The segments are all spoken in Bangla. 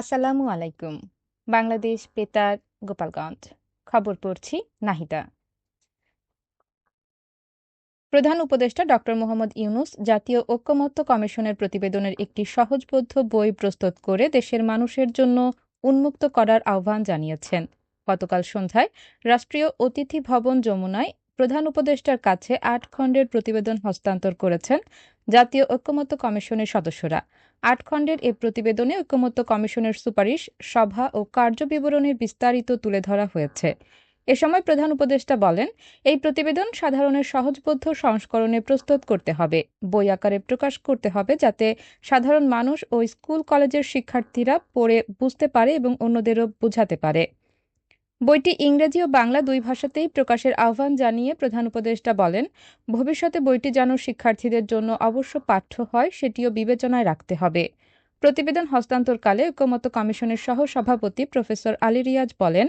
আসসালামু আলাইকুম। বাংলাদেশ বেতার, গোপালগঞ্জ। খবর পড়ছি নাহিদা। প্রধান উপদেষ্টা ড. মোহাম্মদ ইউনুস জাতীয় ঐক্যমত্য কমিশনের প্রতিবেদনের একটি সহজবোধ্য বই প্রস্তুত করে দেশের মানুষের জন্য উন্মুক্ত করার আহ্বান জানিয়েছেন। গতকাল সন্ধ্যায় রাষ্ট্রীয় অতিথি ভবন যমুনায় প্রধান উপদেষ্টার কাছে আট খণ্ডের প্রতিবেদন হস্তান্তর করেছেন জাতীয় ঐক্যমত্য কমিশনের সদস্যরা। আট খণ্ডের এ প্রতিবেদনে ঐক্যমত্য কমিশনের সুপারিশ, সভা ও কার্যবিবরণীর বিস্তারিত তুলে ধরা হয়েছে। এ সময় প্রধান উপদেষ্টা বলেন, এই প্রতিবেদন সাধারণের সহজবোধ্য সংস্করণে প্রস্তুত করতে হবে, বই আকারে প্রকাশ করতে হবে যাতে সাধারণ মানুষ ও স্কুল কলেজের শিক্ষার্থীরা পড়ে, বুঝতে পারে এবং অন্যদেরও বোঝাতে পারে। বইটি ইংরেজি ও বাংলা দুই ভাষাতেই প্রকাশের আহ্বান জানিয়ে প্রধান উপদেষ্টা বলেন, ভবিষ্যতে বইটি যেন শিক্ষার্থীদের জন্য অবশ্য পাঠ্য হয়, সেটিও বিবেচনায় রাখতে হবে। প্রতিবেদন হস্তান্তরকালে ঐক্যমত্য কমিশনের সহ সভাপতি প্রফেসর আলী রিয়াজ বলেন,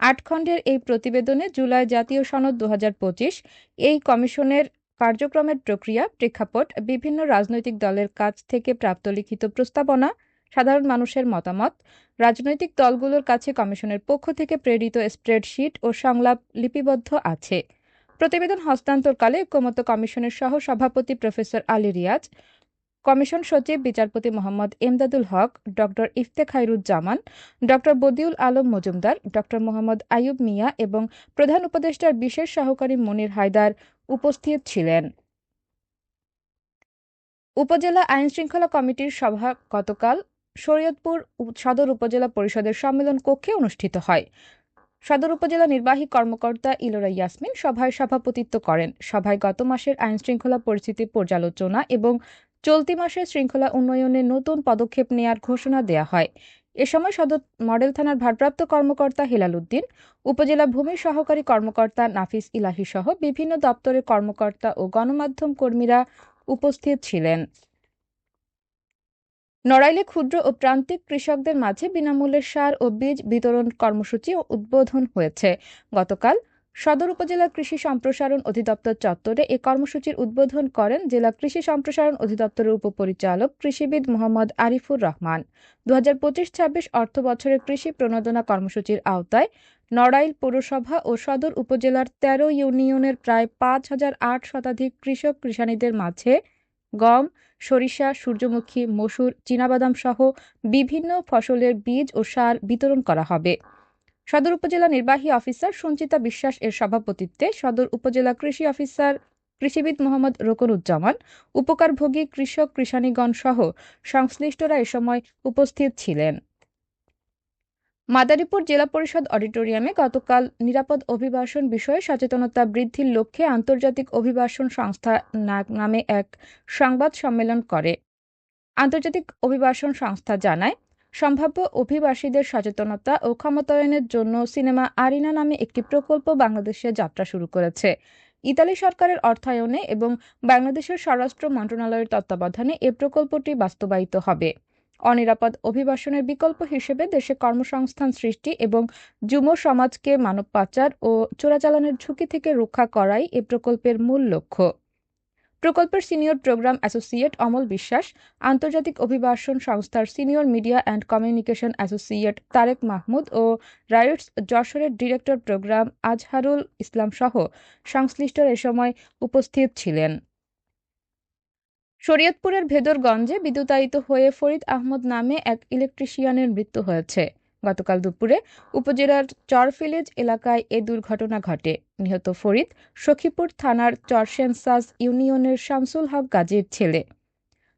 আট খণ্ডের এই প্রতিবেদনে জুলাই জাতীয় সনদ দু হাজার পঁচিশ, এই কমিশনের কার্যক্রমের প্রক্রিয়া, প্রেক্ষাপট, বিভিন্ন রাজনৈতিক দলের কাছ থেকে প্রাপ্ত লিখিত প্রস্তাবনা সাধারণ মানুষের মতামত। রাজনৈতিক দলগুলোর কাছে কমিশনের পক্ষ থেকে প্রেরিত স্প্রেডশিট ও সংলাপ লিপিবদ্ধ আছে। প্রতিবেদন হস্তান্তরকালে ঐক্যমত্য কমিশনের সহ সভাপতি প্রফেসর আলী রিয়াজ, কমিশন সচিব বিচারপতি মোহাম্মদ এমদাদুল হক ড ইফতেখাইরুজ্জামান ড বদিউল আলম মজুমদার ড মোহাম্মদ আয়ুব মিয়া এবং প্রধান উপদেষ্টার বিশেষ সহকারী মনির হায়দার উপস্থিত ছিলেন। উপজেলা আইন শৃঙ্খলা কমিটির সভা গতকাল শরীয়তপুর সদর উপজেলা পরিষদের সম্মেলন কক্ষে অনুষ্ঠিত হয়। সদর উপজেলা নির্বাহী কর্মকর্তা ইলোরা ইয়াসমিন সভায় সভাপতিত্ব করেন। সভায় গত মাসের আইন শৃঙ্খলা পরিস্থিতি পর্যালোচনা এবং চলতি মাসের শৃঙ্খলা উন্নয়নে নতুন পদক্ষেপ নেয়ার ঘোষণা দেয়া হয়। এ সময় সদর মডেল থানার ভারপ্রাপ্ত কর্মকর্তা হেলাল উদ্দিন, উপজেলা ভূমি সহকারী কর্মকর্তা নাফিস ইলাহি সহ বিভিন্ন দপ্তরের কর্মকর্তা ও গণমাধ্যম কর্মীরা উপস্থিত ছিলেন। নড়াইলে ক্ষুদ্র ও প্রান্তিক কৃষকদের মাঝে বিনামূল্যে সার ও বীজ বিতরণ কর্মসূচি উদ্বোধন হয়েছে। গতকাল সদর উপজেলা কৃষি সম্প্রসারণ অধিদপ্তর চত্বরে এ কর্মসূচির উদ্বোধন করেন জেলা কৃষি সম্প্রসারণ অধিদপ্তরের উপপরিচালক কৃষিবিদ মোহাম্মদ আরিফুর রহমান। দু হাজার পঁচিশ ছাব্বিশ অর্থ বছরের কৃষি প্রণোদনা কর্মসূচির আওতায় নড়াইল পৌরসভা ও সদর উপজেলার তেরো ইউনিয়নের প্রায় পাঁচ হাজার আট শতাধিক কৃষক কৃষানীদের মাঝে গম সরিষা, সূর্যমুখী, মসুর, চীনাবাদাম সহ বিভিন্ন ফসলের বীজ ও সার বিতরণ করা হবে। সদর উপজেলা নির্বাহী অফিসার সঞ্চিতা বিশ্বাস এর সভাপতিত্বে সদর উপজেলা কৃষি অফিসার কৃষিবিদ মোহাম্মদ রোকনুজ্জামান, উপকারভোগী কৃষক কৃষানীগণ সহ সংশ্লিষ্টরা এ সময় উপস্থিত ছিলেন। মাদারীপুর জেলা পরিষদ অডিটোরিয়ামে গতকাল নিরাপদ অভিবাসন বিষয়ে সচেতনতা বৃদ্ধির লক্ষ্যে আন্তর্জাতিক অভিবাসন সংস্থা নামে এক সংবাদ সম্মেলন করে। আন্তর্জাতিক অভিবাসন সংস্থা জানায়, সম্ভাব্য অভিবাসীদের সচেতনতা ও ক্ষমতায়নের জন্য সিনেমা আরিনা নামে একটি প্রকল্প বাংলাদেশে যাত্রা শুরু করেছে। ইতালি সরকারের অর্থায়নে এবং বাংলাদেশের স্বরাষ্ট্র মন্ত্রণালয়ের তত্ত্বাবধানে এ প্রকল্পটি বাস্তবায়িত হবে। অনিরাপদ অভিবাসনের বিকল্প হিসেবে দেশে কর্মসংস্থান সৃষ্টি এবং যুব সমাজকে মানব পাচার ও চোরাচালানের ঝুঁকি থেকে রক্ষা করাই এ প্রকল্পের মূল লক্ষ্য। প্রকল্পের সিনিয়র প্রোগ্রাম অ্যাসোসিয়েট অমল বিশ্বাস, আন্তর্জাতিক অভিবাসন সংস্থার senior media and communication associate Tarek Mahmud O rights যশোরের ডিরেক্টর প্রোগ্রাম আজহারুল ইসলাম সহ সংশ্লিষ্টরা এ সময় উপস্থিত ছিলেন। শরীয়তপুরের ভেদরগঞ্জে বিদ্যুতায়িত হয়ে ফরিদ আহমদ নামে এক ইলেকট্রিশিয়ানের মৃত্যু হয়েছে। গতকাল দুপুরে উপজেলার চরফিলেজ এলাকায় এ দুর্ঘটনা ঘটে। নিহত ফরিদ সখীপুর থানার চরশেনসাজ ইউনিয়নের শামসুল হক গাজীর ছেলে।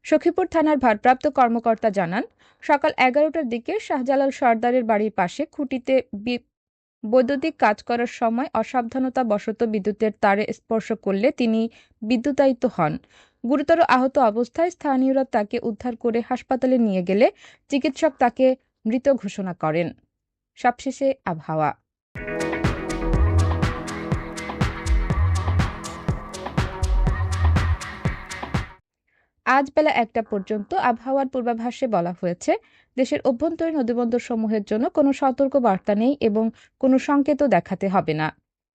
সখীপুর থানার ভারপ্রাপ্ত কর্মকর্তা জানান, সকাল এগারোটার দিকে শাহজালাল সর্দারের বাড়ির পাশে খুঁটিতে বৈদ্যুতিক কাজ করার সময় অসাবধানতা বশত বিদ্যুতের তারে স্পর্শ করলে তিনি বিদ্যুতায়িত হন। গুরুতর আহত অবস্থায় স্থানীয়রা তাকে উদ্ধার করে হাসপাতালে নিয়ে গেলে চিকিৎসক তাকে মৃত ঘোষণা করেন। সবশেষে আবহাওয়া। আজ বেলা একটা পর্যন্ত আবহাওয়ার পূর্বাভাসে বলা হয়েছে, দেশের অভ্যন্তরীণ নদীবন্দর সমূহের জন্য কোনো সতর্ক বার্তা নেই এবং কোনো সংকেতও দেখাতে হবে না।